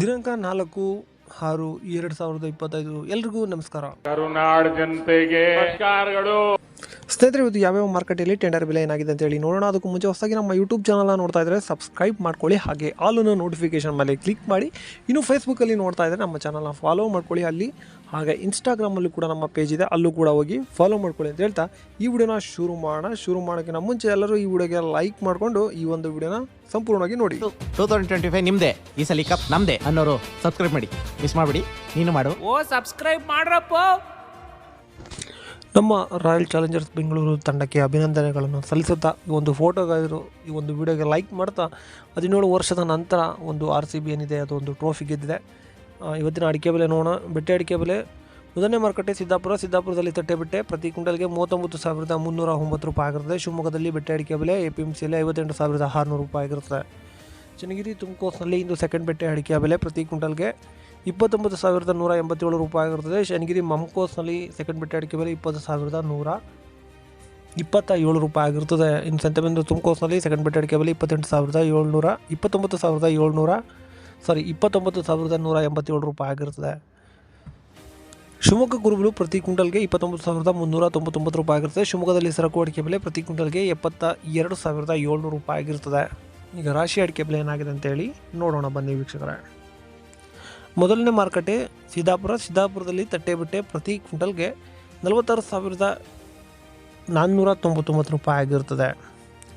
ದಿನಾಂಕ ನಾಲ್ಕು ಆರು ಎರಡ್ ಸಾವಿರದ ಇಪ್ಪತ್ತೈದು. ಎಲ್ರಿಗೂ ನಮಸ್ಕಾರ. ಕರುನಾಡ ಜನತೆಗೆ ನಮಸ್ಕಾರಗಳು. ಸ್ನೇಹಿತರೆ ಇವತ್ತು ಯಾವ್ಯಾವ ಮಾರ್ಕೆಟಲ್ಲಿ ಟೆಂಡರ್ ಬೆಲೆ ಏನಾಗಿದೆ ಅಂತ ಹೇಳಿ ನೋಡೋಣ. ಅದಕ್ಕೂ ಮುಂಚೆ ಹೊಸದಾಗಿ ನಮ್ಮ ಯೂಟ್ಯೂಬ್ ಚಾನಲ್ನ ನೋಡ್ತಾ ಇದ್ರೆ ಸಬ್ಸ್ಕ್ರೈಬ್ ಮಾಡ್ಕೊಳ್ಳಿ. ಹಾಗೆ ಆಲನ್ನು ನೋಟಿಫಿಕೇಶನ್ ಮೇಲೆ ಕ್ಲಿಕ್ ಮಾಡಿ. ಇನ್ನು ಫೇಸ್ಬುಕ್ಕಲ್ಲಿ ನೋಡ್ತಾ ಇದ್ದರೆ ನಮ್ಮ ಚಾನಲ್ನ ಫಾಲೋ ಮಾಡ್ಕೊಳ್ಳಿ. ಅಲ್ಲಿ ಹಾಗೆ ಇನ್ಸ್ಟಾಗ್ರಾಮಲ್ಲೂ ಕೂಡ ನಮ್ಮ ಪೇಜ್ ಇದೆ. ಅಲ್ಲೂ ಕೂಡ ಹೋಗಿ ಫಾಲೋ ಮಾಡ್ಕೊಳ್ಳಿ ಅಂತ ಹೇಳ್ತಾ ಈ ವಿಡಿಯೋನ ಶುರು ಮಾಡೋಣ. ಶುರು ಮಾಡೋಕ್ಕಿಂತ ಮುಂಚೆ ಎಲ್ಲರೂ ಈ ವಿಡಿಯೋಗೆ ಲೈಕ್ ಮಾಡಿಕೊಂಡು ಈ ಒಂದು ವಿಡಿಯೋನ ಸಂಪೂರ್ಣವಾಗಿ ನೋಡಿ. ಟೂ ತೌಸಂಡ್ ಟ್ವೆಂಟಿ ಫೈವ್ ನಿಮ್ದೆ ಈ ಸಲ ಕಪ್ ನಮ್ದೆ ಅನ್ನೋರು ಸಬ್ಸ್ಕ್ರೈಬ್ ಮಾಡಿ. ಮಿಸ್ ಮಾಡಿಬಿಡಿ ನೀನು ಮಾಡು. ಓ ಸಬ್ಸ್ಕ್ರೈಬ್ ಮಾಡ್ರಪ್ಪ. ನಮ್ಮ ರಾಯಲ್ ಚಾಲೆಂಜರ್ಸ್ ಬೆಂಗಳೂರು ತಂಡಕ್ಕೆ ಅಭಿನಂದನೆಗಳನ್ನು ಸಲ್ಲಿಸುತ್ತಾ ಈ ಒಂದು ಫೋಟೋಗಾದರು ಈ ಒಂದು ವಿಡಿಯೋಗೆ ಲೈಕ್ ಮಾಡ್ತಾ ಹದಿನೇಳು ವರ್ಷದ ನಂತರ ಒಂದು ಆರ್ ಸಿ ಬಿ ಏನಿದೆ ಅದು ಒಂದು ಟ್ರೋಫಿ ಗೆದ್ದಿದೆ. ಇವತ್ತಿನ ಅಡಿಕೆ ಬೆಲೆ ನೋಡೋಣ. ಬೆಟ್ಟೆ ಅಡಿಕೆ ಬೆಲೆ ಮೊದಲನೇ ಮಾರುಕಟ್ಟೆ ಸಿದ್ದಾಪುರ, ಸಿದ್ದಾಪುರದಲ್ಲಿ ತಟ್ಟೆ ಬಿಟ್ಟೆ. ಪ್ರತಿ ಕ್ವಿಂಟಲ್ಗೆ ಮೂವತ್ತೊಂಬತ್ತು ಸಾವಿರದ ಮುನ್ನೂರ ಒಂಬತ್ತು ರೂಪಾಯಿ ಆಗಿರುತ್ತೆ. ಶಿವಮೊಗ್ಗದಲ್ಲಿ ಬೆಟ್ಟೆ ಅಡಿಕೆ ಬೆಲೆ ಎ ಪಿ ಎಂ ಸಿಯಲ್ಲಿ ಐವತ್ತೆಂಟು ಸಾವಿರದ ಆರುನೂರು ರೂಪಾಯಿ ಆಗಿರುತ್ತೆ. ಚನ್ನಗಿರಿ ತುಮಕೂರಿನಲ್ಲಿ ಇಂದು ಸೆಕೆಂಡ್ ಬೆಟ್ಟೆ ಅಡಿಕೆ ಬೆಲೆ ಪ್ರತಿ ಕ್ವಿಂಟಲ್ಗೆ ಇಪ್ಪತ್ತೊಂಬತ್ತು ಸಾವಿರದ ನೂರ ಎಂಬತ್ತೇಳು ರೂಪಾಯಿ ಆಗಿರುತ್ತದೆ ಶನಿಗಿರಿ ಮಮ್ಕೋಸ್ನಲ್ಲಿ ಸೆಕೆಂಡ್ ಬೆಟ್ಟೆ ಅಡಿಕೆ ಬೆಲೆ ಇಪ್ಪತ್ತು ಸಾವಿರದ ನೂರ ಇಪ್ಪತ್ತ ಏಳು ರೂಪಾಯಿ ಆಗಿರುತ್ತದೆ ಇನ್ನು ಸಂತೆಬೆಂದು ತುಮಕೋಸ್ನಲ್ಲಿ ಸೆಕೆಂಡ್ ಬೆಟ್ಟೆ ಅಡಿಕೆ ಬೆಲೆ ಇಪ್ಪತ್ತೆಂಟು ಸಾವಿರದ ಏಳ್ನೂರ, ಇಪ್ಪತ್ತೊಂಬತ್ತು ಸಾವಿರದ ಏಳ್ನೂರ ಸಾರಿ ಇಪ್ಪತ್ತೊಂಬತ್ತು ಸಾವಿರದ ನೂರ ಎಂಬತ್ತೇಳು ರೂಪಾಯಿ ಆಗಿರ್ತದೆ. ಶಿವಮೊಗ್ಗ ಗುರುಗಳು ಪ್ರತಿ ಕ್ವಿಂಟಲ್ಗೆ ಇಪ್ಪತ್ತೊಂಬತ್ತು ಸಾವಿರದ ಮುನ್ನೂರ ತೊಂಬತ್ತೊಂಬತ್ತು ರೂಪಾಯಿ ಆಗಿರ್ತದೆ. ಶಿವಮೊಗ್ಗದಲ್ಲಿ ಸರಕು ಅಡಿಕೆ ಬೆಲೆ ಪ್ರತಿ ಕ್ವಿಂಟಲ್ಗೆ ಎಪ್ಪತ್ತ ಎರಡು ಸಾವಿರದ ಏಳ್ನೂರು ರೂಪಾಯಿ ಆಗಿರ್ತದೆ. ಈಗ ರಾಶಿ ಅಡಿಕೆ ಬೆಲೆ ಏನಾಗಿದೆ ಅಂತೇಳಿ ನೋಡೋಣ ಬನ್ನಿ ವೀಕ್ಷಕರೇ. ಮೊದಲನೇ ಮಾರುಕಟ್ಟೆ ಸಿದ್ದಾಪುರ ಸಿದ್ದಾಪುರದಲ್ಲಿ ತಟ್ಟೆಬಟ್ಟೆ ಪ್ರತಿ ಕ್ವಿಂಟಲ್ಗೆ ನಲವತ್ತಾರು ಸಾವಿರದ ನಾನ್ನೂರ ತೊಂಬತ್ತೊಂಬತ್ತು ರೂಪಾಯಿ ಆಗಿರ್ತದೆ.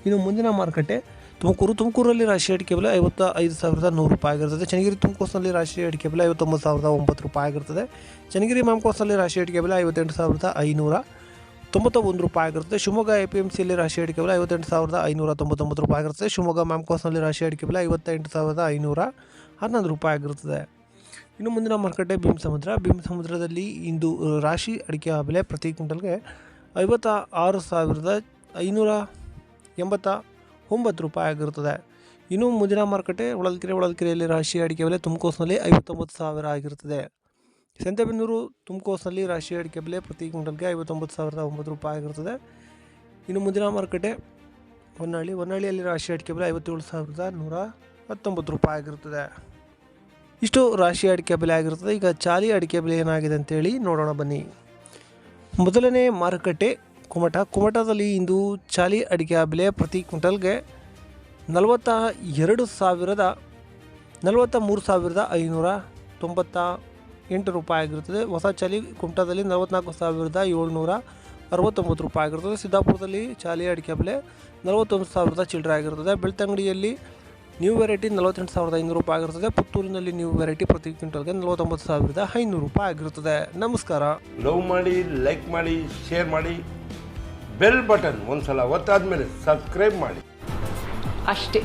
ಇನ್ನು ಮುಂದಿನ ಮಾರುಕಟ್ಟೆ ತುಮಕೂರು, ತುಮಕೂರಲ್ಲಿ ರಾಶಿ ಅಡಿಕೆ ಬೆಲೆ ಐವತ್ತ ಐದು ಸಾವಿರದ ನೂರು ರೂಪಾಯಿ ಆಗಿರ್ತದೆ. ಚನ್ನಗಿರಿ ತುಮಕೂರಿನಲ್ಲಿ ರಾಶಿ ಅಡಿಕೆ ಬೆಲೆ ಐವತ್ತೊಂಬತ್ತು ಸಾವಿರದ ಒಂಬತ್ತು ರೂಪಾಯಿ ಆಗಿರ್ತದೆ. ಚನ್ನಗಿರಿ ಮಾಮಕೋಸ್ನಲ್ಲಿ ರಾಶಿ ಅಡಿಕೆ ಬೆಲೆ ಐವತ್ತೆಂಟು ಸಾವಿರದ ಐನೂರ ತೊಂಬತ್ತ ಒಂದು ರೂಪಾಯಿ ಆಗಿರುತ್ತೆ ಶಿವಮೊಗ್ಗ ಎ ಪಿ ಎಂ ಸಿಯಲ್ಲಿ ರಾಶಿ ಅಡಿಕೆ ಬೆಲೆ ಐವತ್ತೆಂಟು ಸಾವಿರದ ಐನೂರ ತೊಂಬತ್ತೊಂಬತ್ತು ರೂಪಾಯಿ ಆಗಿರುತ್ತೆ ಶಿವಮೊಗ್ಗ ಮ್ಯಾಮ್ಕೋಸ್ನಲ್ಲಿ ರಾಶಿ ಅಡಿಕೆ ಬೆಲೆ ಐವತ್ತೆಂಟು ಸಾವಿರದ ಐನೂರ ಹನ್ನೊಂದು ರೂಪಾಯಿ ಆಗಿರುತ್ತದೆ ಇನ್ನು ಮುಂದಿನ ಮಾರುಕಟ್ಟೆ ಭೀಮ್ ಸಮುದ್ರ ಭೀಮ್ ಸಮುದ್ರದಲ್ಲಿ ಇಂದು ರಾಶಿ ಅಡಿಕೆ ಬೆಲೆ ಪ್ರತಿ ಕ್ವಿಂಟಲ್ಗೆ ಐವತ್ತ ಆರು ಸಾವಿರದ ಐನೂರ ಎಂಬತ್ತ ಒಂಬತ್ತು ರೂಪಾಯಿ ಆಗಿರುತ್ತದೆ ಇನ್ನು ಮುಂದಿನ ಮಾರುಕಟ್ಟೆ ಹೊಳಲ್ಕೆರೆ ಹೊಳಲ್ಕೆರೆಯಲ್ಲಿ ರಾಶಿ ಅಡಿಕೆ ಬೆಲೆ ತುಮಕೋಸ್ನಲ್ಲಿ ಐವತ್ತೊಂಬತ್ತು ಸಾವಿರ ಆಗಿರುತ್ತದೆ ಸಂತೆಬೆನ್ನೂರು ತುಮಕೋಸ್ನಲ್ಲಿ ರಾಶಿ ಅಡಿಕೆ ಬೆಲೆ ಪ್ರತಿ ಕ್ವಿಂಟಲ್ಗೆ ಐವತ್ತೊಂಬತ್ತು ಸಾವಿರದ ಒಂಬತ್ತು ರೂಪಾಯಿ ಆಗಿರುತ್ತದೆ ಇನ್ನು ಮುಂದಿನ ಮಾರುಕಟ್ಟೆ ಹೊನ್ನಾಳಿ, ಹೊನ್ನಾಳಿಯಲ್ಲಿ ರಾಶಿ ಅಡಿಕೆ ಬೆಲೆ ಐವತ್ತೇಳು ಸಾವಿರದ ನೂರ ಹತ್ತೊಂಬತ್ತು ರೂಪಾಯಿ ಆಗಿರುತ್ತದೆ ಇಷ್ಟು ರಾಶಿ ಅಡಿಕೆ ಬೆಲೆ ಆಗಿರುತ್ತದೆ ಈಗ ಚಾಲಿ ಅಡಿಕೆ ಬೆಲೆ ಏನಾಗಿದೆ ಅಂತೇಳಿ ನೋಡೋಣ ಬನ್ನಿ. ಮೊದಲನೇ ಮಾರುಕಟ್ಟೆ ಕುಮಟ. ಕುಮಟದಲ್ಲಿ ಇಂದು ಚಾಲಿ ಅಡಿಕೆ ಬೆಲೆ ಪ್ರತಿ ಕ್ವಿಂಟಲ್ಗೆ ನಲವತ್ತ ಎರಡು ಸಾವಿರದ, ನಲವತ್ತ ಮೂರು ಸಾವಿರದ ಐನೂರ ತೊಂಬತ್ತ ಎಂಟು ರೂಪಾಯಿ ಆಗಿರುತ್ತದೆ. ಹೊಸ ಚಾಲಿ ಕುಮಟದಲ್ಲಿ ನಲವತ್ನಾಲ್ಕು ಸಾವಿರದ ಏಳ್ನೂರ ಅರವತ್ತೊಂಬತ್ತು ರೂಪಾಯಿ ಆಗಿರುತ್ತದೆ. ಸಿದ್ದಾಪುರದಲ್ಲಿ ಚಾಲಿ ಅಡಿಕೆ ಬೆಲೆ ನಲವತ್ತೊಂದು ಸಾವಿರದ ಚಿಲ್ಲರೆ ಆಗಿರುತ್ತದೆ. ಬೆಳ್ತಂಗಡಿಯಲ್ಲಿ ನ್ಯೂ ವೆರೈಟಿ ನಲವತ್ತೆಂಟು ಸಾವಿರದ ಐನೂರು ರೂಪಾಯಿ ಆಗಿರುತ್ತದೆ. ಪುತ್ತೂರಿನಲ್ಲಿ ನ್ಯೂ ವೆರೈಟಿ ಪ್ರತಿ ಕ್ವಿಂಟಲ್ಗೆ ನಲವತ್ತೊಂಬತ್ತು ಸಾವಿರದ ಐನೂರು ರೂಪಾಯಿ ಆಗಿರುತ್ತದೆ. ನಮಸ್ಕಾರ. ಲವ್ ಮಾಡಿ, ಲೈಕ್ ಮಾಡಿ, ಶೇರ್ ಮಾಡಿ. ಬೆಲ್ ಬಟನ್ ಒಂದ್ಸಲ ಒತ್ತಾದ್ಮೇಲೆ ಸಬ್ಸ್ಕ್ರೈಬ್ ಮಾಡಿ. ಅಷ್ಟೇ.